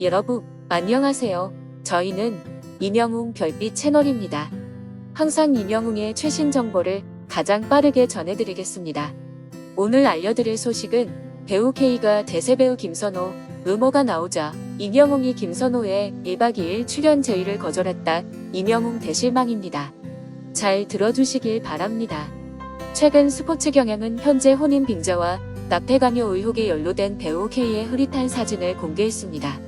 여러분, 안녕하세요. 저희는 이명웅 별빛 채널입니다. 항상 이명웅의 최신 정보를 가장 빠르게 전해드리겠습니다. 오늘 알려드릴 소식은 배우 K가 대세배우 김선호, 음모가 나오자 이명웅이 김선호의 1박 2일 출연 제의를 거절했다. 이명웅 대실망입니다. 잘 들어주시길 바랍니다. 최근 스포츠 경향은 현재 혼인 빙자와 납태 강요 의혹에 연루된 배우 K의 흐릿한 사진을 공개했습니다.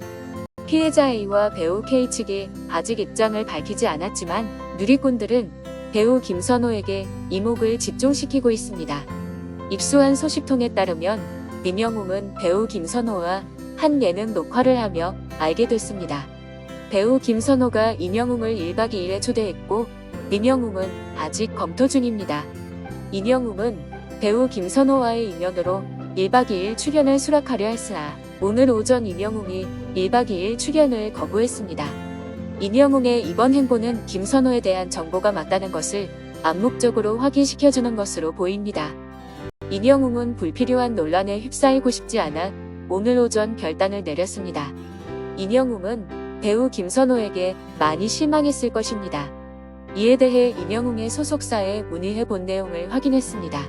피해자 A와 배우 K 측이 아직 입장을 밝히지 않았지만 누리꾼들은 배우 김선호에게 이목을 집중시키고 있습니다. 입수한 소식통에 따르면 이명웅은 배우 김선호와 한 예능 녹화를 하며 알게 됐습니다. 배우 김선호가 이명웅을 1박 2일에 초대했고 이명웅은 아직 검토 중입니다. 이명웅은 배우 김선호와의 인연으로 1박 2일 출연을 수락하려 했으나 오늘 오전 이명웅이 1박 2일 출연을 거부했습니다. 이명웅의 이번 행보는 김선호에 대한 정보가 맞다는 것을 암묵적으로 확인시켜주는 것으로 보입니다. 이명웅은 불필요한 논란에 휩싸이고 싶지 않아 오늘 오전 결단을 내렸습니다. 이명웅은 배우 김선호에게 많이 실망했을 것입니다. 이에 대해 이명웅의 소속사에 문의해 본 내용을 확인했습니다.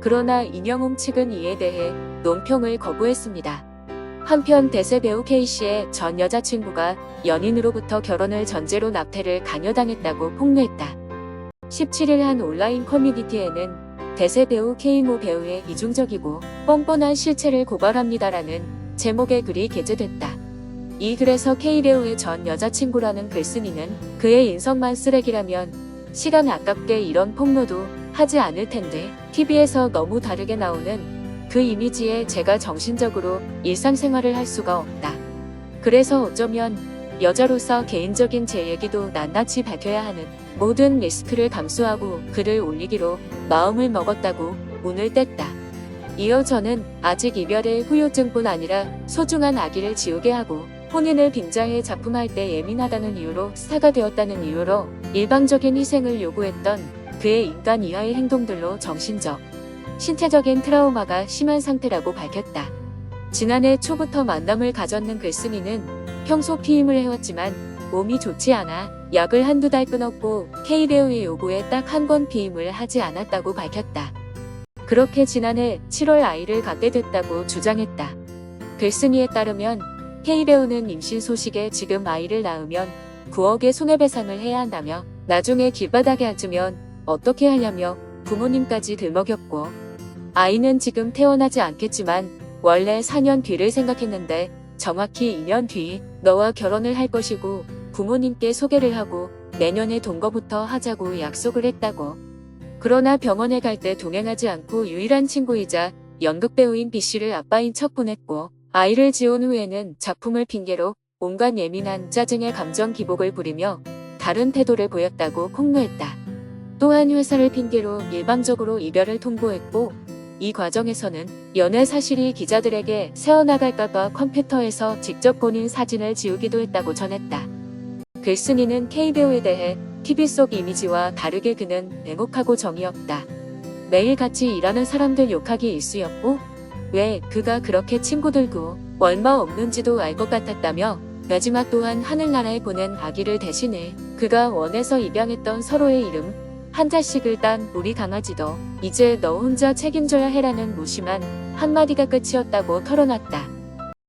그러나 이명웅 측은 이에 대해 논평을 거부했습니다. 한편 대세 배우 K씨의 전 여자친구가 연인으로부터 결혼을 전제로 납태를 강요당했다고 폭로했다. 17일 한 온라인 커뮤니티에는 대세 배우 K모 배우의 이중적이고 뻔뻔한 실체를 고발합니다라는 제목의 글이 게재됐다. 이 글에서 K배우의 전 여자친구라는 글쓴이는 그의 인성만 쓰레기라면 시간 아깝게 이런 폭로도 하지 않을 텐데 TV에서 너무 다르게 나오는 그 이미지에 제가 정신적으로 일상생활을 할 수가 없다. 그래서 어쩌면 여자로서 개인적인 제 얘기도 낱낱이 밝혀야 하는 모든 리스크를 감수하고 글을 올리기로 마음을 먹었다고 문을 뗐다. 이어 저는 아직 이별의 후유증뿐 아니라 소중한 아기를 지우게 하고 혼인을 빙자해 작품할 때 예민하다는 이유로 스타가 되었다는 이유로 일방적인 희생을 요구했던 그의 인간 이하의 행동들로 정신적, 신체적인 트라우마가 심한 상태라고 밝혔다. 지난해 초부터 만남을 가졌는 글쓴이는 평소 피임을 해왔지만 몸이 좋지 않아 약을 한두 달 끊었고 K배우의 요구에 딱 한 번 피임을 하지 않았다고 밝혔다. 그렇게 지난해 7월 아이를 갖게 됐다고 주장했다. 글쓴이에 따르면 K배우는 임신 소식에 지금 아이를 낳으면 9억의 손해배상을 해야 한다며 나중에 길바닥에 앉으면 어떻게 하냐며 부모님까지 들먹였고 아이는 지금 태어나지 않겠지만 원래 4년 뒤를 생각했는데 정확히 2년 뒤 너와 결혼을 할 것이고 부모님께 소개를 하고 내년에 동거부터 하자고 약속을 했다고. 그러나 병원에 갈 때 동행하지 않고 유일한 친구이자 연극배우인 B씨를 아빠인 척 보냈고 아이를 지운 후에는 작품을 핑계로 온갖 예민한 짜증의 감정 기복을 부리며 다른 태도를 보였다고 폭로했다. 또한 회사를 핑계로 일방적으로 이별을 통보했고 이 과정에서는 연애 사실이 기자들에게 새어나갈까봐 컴퓨터에서 직접 본인 사진을 지우기도 했다고 전했다. 글쓴이는 K배우에 대해 TV 속 이미지와 다르게 그는 냉혹하고 정이 없다. 매일 같이 일하는 사람들 욕하기 일쑤였고 왜 그가 그렇게 친구들고 얼마 없는지도 알 것 같았다며 마지막 또한 하늘나라에 보낸 아기를 대신해 그가 원해서 입양했던 서로의 이름 한 자씩을 딴 우리 강아지도 이제 너 혼자 책임져야 해라는 무심한 한마디가 끝이었다고 털어놨다.